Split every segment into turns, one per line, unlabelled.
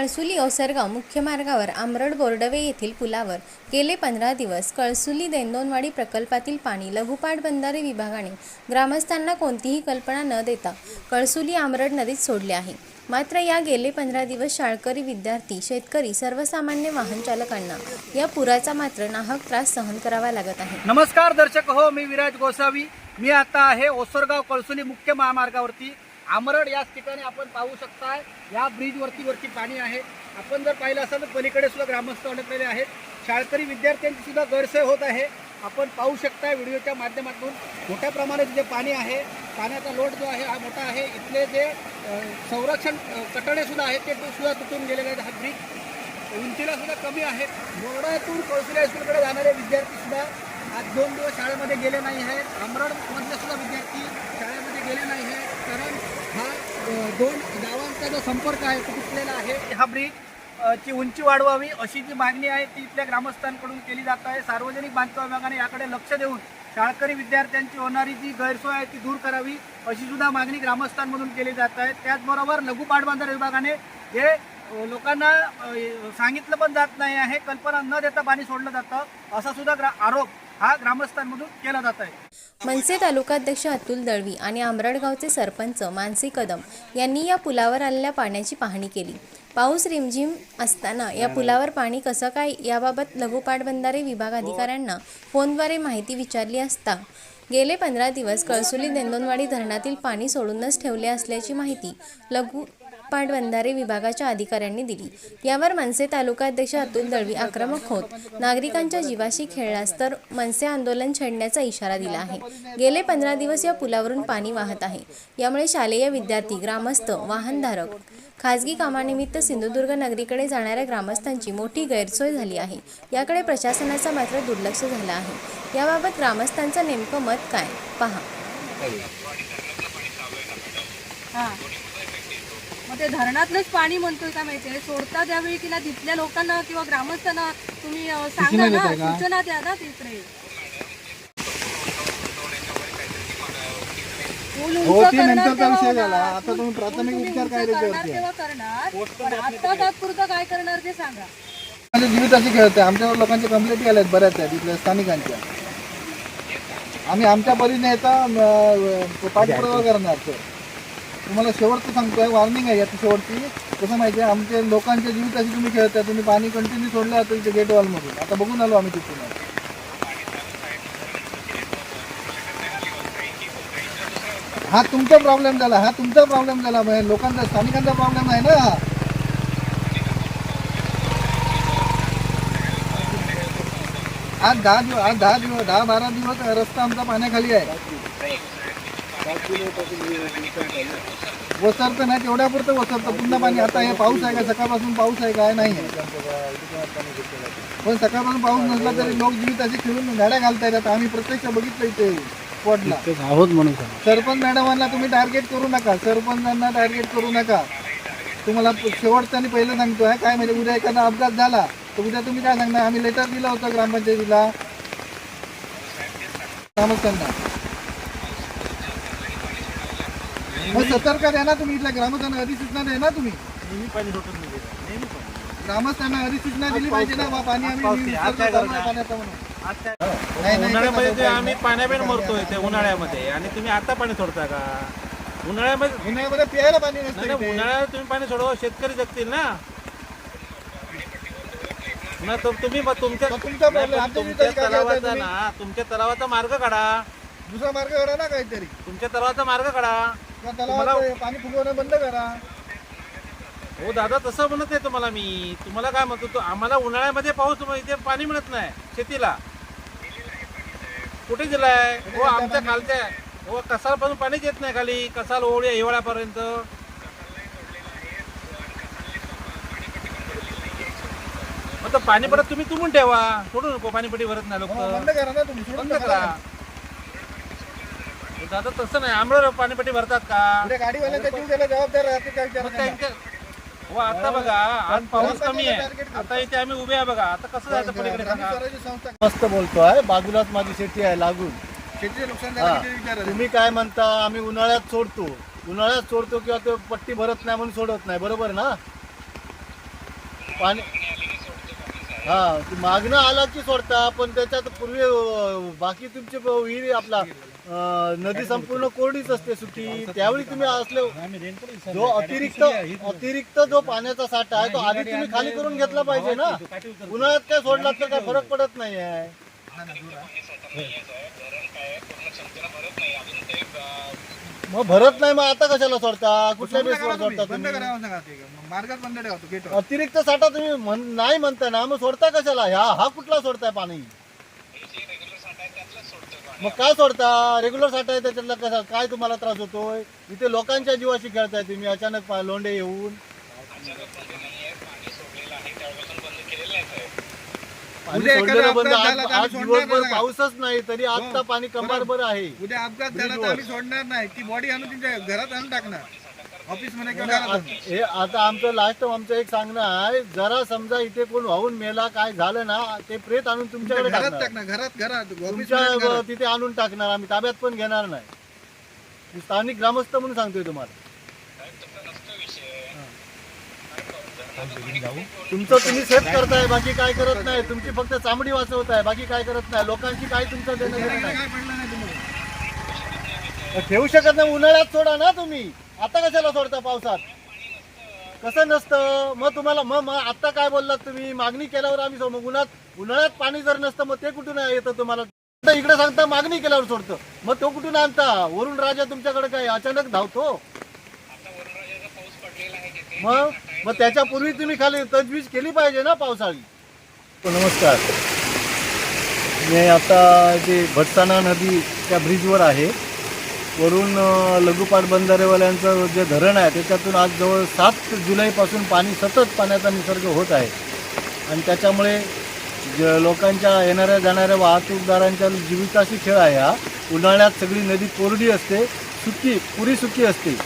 कळसुली ओसरगाव मुख्य मार्गावर आमरड बोर्डवे येथील पुलावर गेले पंधरा दिवस कळसुली दैंदोनवाडी प्रकल्पातील पाणी लघुपाट बंधारे विभागाने ग्रामस्थांना कोणतीही कल्पना न देता कळसुली आमरड नदीत सोडले आहे. मात्र या गेले पंधरा दिवस शाळकरी विद्यार्थी शेतकरी सर्वसामान्य वाहन चालकांना या पुराचा मात्र नाहक त्रास सहन करावा लागत आहे.
नमस्कार दर्शक हो मी विराज गोसावी. मी आता आहे ओसरगाव कळसुली मुख्य महामार्गावरती. आमरड याच ठिकाणी आपण पाहू शकता या ब्रिजवरती वरती पाणी आहे. आपण जर पाहिलं असेल तर पलीकडे सुद्धा ग्रामस्थ अडकलेले आहेत. शाळकरी विद्यार्थ्यांची सुद्धा गैरसोय होत आहे. आपण पाहू शकताय व्हिडिओच्या माध्यमातून मोठ्या प्रमाणात जे पाणी आहे पाण्याचा लोट जो आहे हा मोठा आहे. इथले जे संरक्षण अ, कटडे सुद्धा आहेत ते सुद्धा तुटून गेलेले आहेत. हा ब्रिज उंचीला सुद्धा कमी आहे. बोर्डातून कौशल्य स्कूलकडे जाणारे विद्यार्थी सुद्धा आज दोन दिवस शाळेमध्ये गेले नाही आहेत. अमरडमधले सुद्धा विद्यार्थी शाळेमध्ये गेले नाही आहेत. कारण हा दोन गावांचा जो संपर्क आहे तो तुटलेला आहे हा ब्रिज ची उंची वाढवावी अशी जी मागणी आहे ती इथल्या ग्रामस्थांकडून केली जात आहे. सार्वजनिक बांधकाम विभागाने याकडे लक्ष देऊन शाळकरी विद्यार्थ्यांची होणारी जी गैरसोय आहे ती दूर करावी अशी सुद्धा मागणी ग्रामस्थांमधून केली जात आहे. त्याचबरोबर लघु पाटबंधारे विभागाने हे लोकांना सांगितलं पण जात नाही आहे. कल्पना न देता पाणी सोडलं जातं असा सुद्धा ग्रा आरोप हा ग्रामस्थांमधून केला जात आहे.
मनसे तालुकाध्यक्ष अतुल दळवी आणि आमराडगावचे सरपंच मानसी कदम यांनी या पुलावर आलेल्या पाण्याची पाहणी केली. पाऊस रिमझिम असताना या पुलावर पाणी कसं काय याबाबत लघुपाटबंधारे विभाग अधिकाऱ्यांना फोनद्वारे माहिती विचारली असता गेले पंधरा दिवस कळसुली देंदोनवाडी धरणातील पाणी सोडूनच ठेवले असल्याची माहिती लघु पाटबंधारे विभागाच्या अधिकाऱ्यांनी दिली. यावर मनसे तालुकाध्यक्ष अतुल दळवी आक्रमक होत. नागरिकांच्या जीवाशी खेळलास तर मनसे आंदोलन छेडण्याचा इशारा दिला आहे. गेले पंधरा दिवस या पुलावरून पाणी वाहत आहे. यामुळे शालेय विद्यार्थी ग्रामस्थ वाहनधारक खाजगी कामानिमित्त सिंधुदुर्ग नगरीकडे जाणाऱ्या ग्रामस्थांची मोठी गैरसोय झाली आहे. याकडे प्रशासनाचा मात्र दुर्लक्ष झालं आहे. याबाबत ग्रामस्थांचं नेमकं मत काय? पहा.
हां. मग ते धरणातलंच पाणी म्हणतोय का माहितीये सोडता त्यावेळी तिला तिथल्या लोकांना किंवा ग्रामस्थांना तुम्ही अं, सांगा ना सूचना द्या ना तिकडे. पूल उंच
हो, ते
करणार
नंतरचा
तेव्हा
विषय
होणार.
झाला. आता
पूल-
तुम्ही प्राथमिक
पूल तुम्ही
उपचार
उंच
काय
करणार
त्याच्यावरती?
तेव्हा करणार. पण आता तात्पुरतं काय करणार ते सांगा.
म्हणजे खेळते. आमच्यावर लोकांच्या कंप्लेंटी आल्यात बऱ्याच आहेत इथल्या स्थानिकांच्या. आम्ही आमच्या परीने येता अं, पाठपुरावा करणार सर. तुम्हाला शेवटचं सांगतोय वॉर्निंग आहे याची शेवटची. कसं माहिती आहे आमच्या लोकांच्या जीविताशी तुम्ही खेळताय तुम्ही पाणी कंटिन्यू सोडलं आता इथे गेट वॉलमधून आता बघून आलो आम्ही तिथून. हा तुमचा प्रॉब्लेम झाला हा तुमचा प्रॉब्लेम झाला म्हणजे लोकांचा स्थानिकांचा प्रॉब्लेम आहे ना. हा आज दहा दिवस आज दहा दिवस दहा बारा दिवस रस्ता आमचा पाण्याखाली आहे. वसरतं नाही तेवढ्या पुरतं वसरतं. पुन्हा पाणी आता हे पाऊस आहे का? सकाळपासून पाऊस आहे काय नाही आहे. पण सकाळपासून पाऊस नसला तरी लोक जीवित असे खेळून गाड्या घालतायत. आता आम्ही प्रत्यक्ष बघितलं इथे स्पॉटला
आहोत म्हणून
सरपंच मॅडमांना तुम्ही टार्गेट करू नका. सरपंचांना टार्गेट करू नका. तुम्हाला शेवटचं आणि पहिलं सांगतोय काय म्हणजे उद्या एखादा अपघात झाला तर उद्या तुम्ही काय सांगणार? आम्ही लेटर दिलं होतं ग्रामपंचायतीला. ग्रामस्थांना मग सतर्क द्या ना तुम्ही इथल्या. ग्रामस्थांना अधिसूचना द्या ना तुम्ही. ग्रामस्थांना अधिसूचना दिली पाहिजे ना बा पाणी आम्ही विसर्ग करणार? पाण्याचा म्हणून. नाही, नाही,
उन्हाळ्यामध्ये ते आम्ही पाण्यापेन मरतोय ते उन्हाळ्यामध्ये. आणि तुम्ही आता पाणी सोडता का? उन्हाळ्यामध्ये
उन्हाळ्यामध्ये प्यायला पाणी
नाही,
नसतं
नाही,
इथे.
उन्हाळ्यात तुम्ही पाणी सोडवा शेतकरी जगतील ना. ना तुम- तुम्ही मग तुमच्या
मग तुमचा problem,
नाही, पण
आमच्या
तुमच्या
विरोधात काय
तलावाचा
तुम्ही?
ना तुमच्या तलावाचा मार्ग काढा.
दुसरा मार्ग करा ना काहीतरी.
तुमच्या तलावाचा मार्ग काढा.
ते पाणी फुगवणं बंद करा.
हो दादा तसं म्हणत नाही तुम्हाला मी. तुम्हाला काय म्हणतो तो आम्हाला उन्हाळ्यामध्ये पाऊस इथे पाणी मिळत नाही शेतीला. कुठे दिलाय? हो आमच्या खालच्या हो कसालपासून पाणीच येत नाही खाली. कसाल ओळी हिवाळ्यापर्यंत. मग पाणी परत तुम्ही तुंबून ठेवा. सोडू नको पाणीपट्टी भरत नाही लोक.
हो, बंद करा ना तुम्ही. सोडून
बंद करा. दादा तसं नाही. आम्हाला पाणीपट्टी भरतात का?
पुढे गाडीवाल्याचा जीव त्याला जबाबदार राहते
मग त्यांच्या हो आता बघा आज पाऊस कमी आहे. आता इथे आम्ही उभे आहे बघा. आता कसं जायचं पलीकडे सांगा
संस्था.
मस्त बोलतोय. बाजूलाच माझी शेती आहे लागून.
शेतीचे नुकसान
हा.
झालं किती विचारा
तुम्ही काय म्हणता? आम्ही उन्हाळ्यात सोडतो. उन्हाळ्यात सोडतो किंवा तो पट्टी भरत नाही म्हणून सोडत नाही. बरोबर ना? पाणी हा ते मागणं आला की सोडता पण त्याच्यात पूर्वी अं, बाकी तुमचे ब- विहिरी आपला. नदी संपूर्ण कोरडीच असते सुकी त्यावेळी तुम्ही असले जो अतिरिक्त अतिरिक्त जो पाण्याचा साठा आहे तो आधी तुम्ही खाली करून घेतला पाहिजे ना. उन्हाळ्यात काय सोडला तर काय फरक पडत नाही आहे मग भरत नाही मग आता कशाला सोडता? कुठल्या बेसवर सोडता तुम्ही? अतिरिक्त साठा तुम्ही नाही म्हणताय ना मग सोडता कशाला? ह्या हा कुठला सोडताय पाणी? मग काय सोडता? रेग्युलर साठा आहे त्याच्यातला कसा? काय तुम्हाला त्रास होतोय? इथे लोकांच्या जीवाशी खेळताय तुम्ही. अचानक पा- लोंढे येऊन. पाणी
उद्या एखादा
सोडलेलं बंद.
अपघात
आज
झाला तर आम्ही
आज
सोडणार
दिवसभर
नाही.
पाऊसच नाही तरी आता
हो,
पाणी कंबारभर आहे.
उद्या अपघात झाला तर आम्ही सोडणार नाही. ती बॉडी आणून तुमच्या घरात आणून टाकणार. ऑफिस.
हे आता आमचं लास्ट आमचं एक सांगणं आहे जरा समजा इथे कोण वाहून मेला काय झालं ना ते प्रेत आणून तुमच्याकडे
घरात
टाकणार.
टाकणार घरात घरात ऑफिस
तुमच्या तिथे आणून टाकणार आम्ही ताब्यात पण घेणार नाही. मी स्थानिक ग्रामस्थ म्हणून सांगतोय तुम्हाला. तुमचं तुम्ही सेफ करताय बाकी काय करत नाही. तुमची फक्त चामडी वाचवताय बाकी काय करत नाही. लोकांची काय तुमचं देणं घेणं नाही
काय पडलं नाही तुम्हाला?
तर ठेवू शकत नाही उन्हाळ्यात सोडा ना तुम्ही. आता कशाला सोडता पावसात? कसं नसतं? मग तुम्हाला मग मग आता काय बोललात तुम्ही? मागणी केल्यावर आम्ही सो- मग उन्हात उन्हाळ्यात पाणी जर नसतं मग ते कुठून येतं तुम्हाला? इकडे सांगता मागणी केल्यावर सोडतं. मग तो कुठून आणता? वरुण राजा तुमच्याकडे काय अचानक धावतो? मग मग त्याच्यापूर्वी तुम्ही खाली तजवीज केली पाहिजे ना पावसाळी. हो, नमस्कार. मी आता जे भटताना नदी त्या ब्रिजवर आहे. वरून लघुपाट बंधारेवाल्यांचं जे धरण आहे त्याच्यातून आज जवळ सात जुलैपासून पाणी सतत पाण्याचा निसर्ग होत आहे. आणि त्याच्यामुळे ज लोकांच्या येणाऱ्या जाणाऱ्या वाहतूकदारांच्या जीविताशी खेळ आहे हा. उन्हाळ्यात सगळी नदी कोरडी असते सुकी पुरी सुकी असते.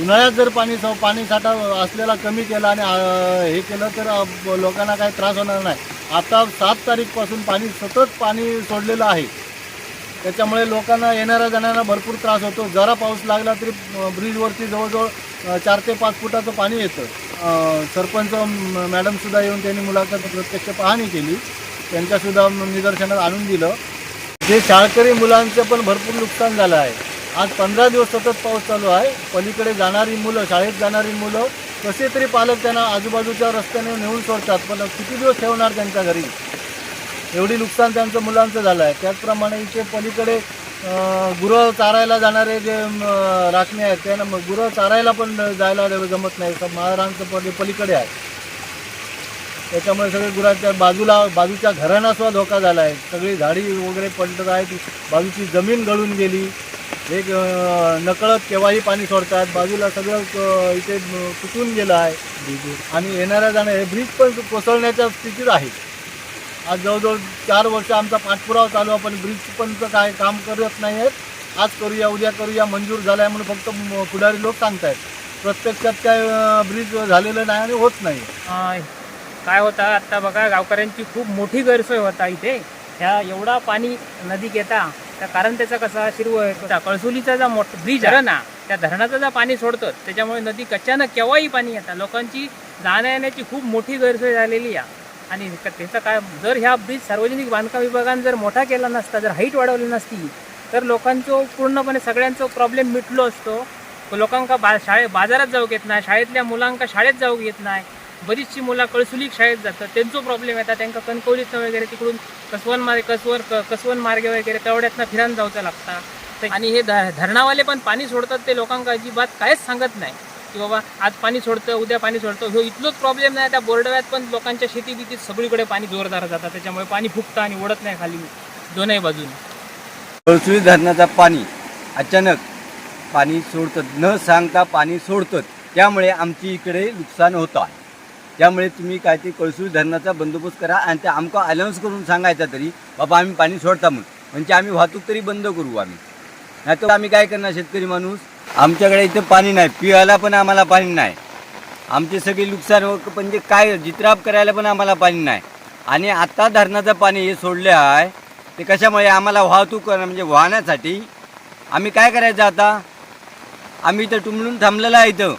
उन्हाळ्यात जर पाणी सा पाणी साठा असलेला कमी केला आणि हे केलं तर लोकांना काही त्रास होणार नाही. आता सात तारीखपासून पाणी सतत पाणी सोडलेलं आहे. त्याच्यामुळे लोकांना येणाऱ्या जाणाऱ्यांना भरपूर त्रास होतो. जरा पाऊस लागला तरी ब्रिजवरती जवळजवळ चार ते पाच फुटाचं पाणी येतं. सरपंच म- मॅडमसुद्धा येऊन त्यांनी मुलाखत प्रत्यक्ष पाहणी केली. त्यांच्यासुद्धा निदर्शनात आणून दिलं. जे शाळकरी मुलांचं पण भरपूर नुकसान झालं आहे. आज पंधरा दिवस सतत पाऊस चालू आहे. पलीकडे जाणारी मुलं शाळेत जाणारी मुलं कसे तरी पालक त्यांना आजूबाजूच्या रस्त्याने नेऊन सोडतात. पण किती दिवस ठेवणार त्यांच्या घरी? एवढी नुकसान त्यांचं मुलांचं झालं आहे त्याचप्रमाणे इथे पलीकडे गुरं चारायला जाणारे जे राखणी राखणे आहेत त्यांना मग गुरं चारायला पण जायला जमत नाही. तर महारांचं पली पलीकडे आहे. त्याच्यामुळे सगळे गुरांच्या बाजूला बाजूच्या घरांना सुद्धा धोका झाला आहे सगळी झाडी वगैरे पडत आहे ती बाजूची जमीन गळून गेली. एक नकळत केव्हाही पाणी सोडतात. बाजूला सगळं इथे तुटून गेलं आहे. आणि येणाऱ्या जाण्या हे ब्रिज पण कोसळण्याच्या स्थितीत आहे. आज जवळजवळ चार वर्ष आमचा पाठपुरावा चालू आहे पण ब्रिज पण काय काम करत नाही आहेत. आज करूया उद्या करूया मंजूर झालाय म्हणून फक्त पुढारी लोक सांगतायत. प्रत्यक्षात काय ब्रिज झालेलं नाही आणि होत नाही.
काय होता आत्ता बघा गावकऱ्यांची खूप मोठी गैरसोय होता इथे. ह्या एवढा पाणी नदीत येता त्या कारण त्याचा कसा शिरव कळसुलीचा जो मोठा ब्रिज आहे ना त्या धरणाचं जर पाणी सोडतं त्याच्यामुळे नदी कच्च्यानं केव्हाही पाणी येतं. लोकांची जाण्या येण्याची खूप मोठी गैरसोय झालेली आहे. आणि त्याचं काय जर ह्या ब्रिज सार्वजनिक बांधकाम विभागाने जर मोठा केला नसता जर हाईट वाढवली नसती तर लोकांचं पूर्णपणे सगळ्यांचं प्रॉब्लेम मिटलो असतो. लोकांका बा शाळे बाजारात जाऊ येत नाही शाळेतल्या मुलांका शाळेत जाऊ येत नाही. बरीचशी मुलं कळसुलीक शाळेत जातात त्यांचो प्रॉब्लेम येतात त्यांना कणकवलीतनं वगैरे तिकडून कसवन मार्ग कसवर क- कसवन मार्गे वगैरे तेवढ्यातनं फिरान जाऊचं लागतं. आणि हे ध- धरणावाले पण पाणी सोडतात ते लोकांका अजिबात काहीच सांगत नाही. की बाबा आज पाणी सोडतं उद्या पाणी सोडतं ह्यो इथलोच प्रॉब्लेम नाही. त्या बोर्डव्यात पण लोकांच्या शेती बितीत सगळीकडे पाणी जोरदार जातं. त्याच्यामुळे पाणी फुकतं आणि ओढत नाही खाली दोनही बाजूने.
कळसुळी धरणाचा पाणी अचानक पाणी सोडतं. न सांगता पाणी सोडतं त्यामुळे आमची इकडे नुकसान होतं आहे. त्यामुळे तुम्ही काय ते कळसुळी धरणाचा बंदोबस्त करा आणि ते आमका अलाउन्स करून सांगायचा तरी बाबा आम्ही पाणी सोडता म्हणून. म्हणजे आम्ही वाहतूक तरी बंद करू आम्ही. नाही तर आम्ही काय करणार शेतकरी माणूस? आमच्याकडे इथं पाणी नाही. पियाला पण आम्हाला पाणी नाही. आमचे सगळे नुकसान हो- म्हणजे काय जित्राप करायला पण आम्हाला पाणी नाही. आणि आत्ता धरणाचं पाणी हे सोडले आहे ते कशामुळे आम्हाला वाहतूक करणं म्हणजे वाहण्यासाठी आम्ही काय करायचं आता? आम्ही इथं टुमलून थांबलेलं आहे इथं.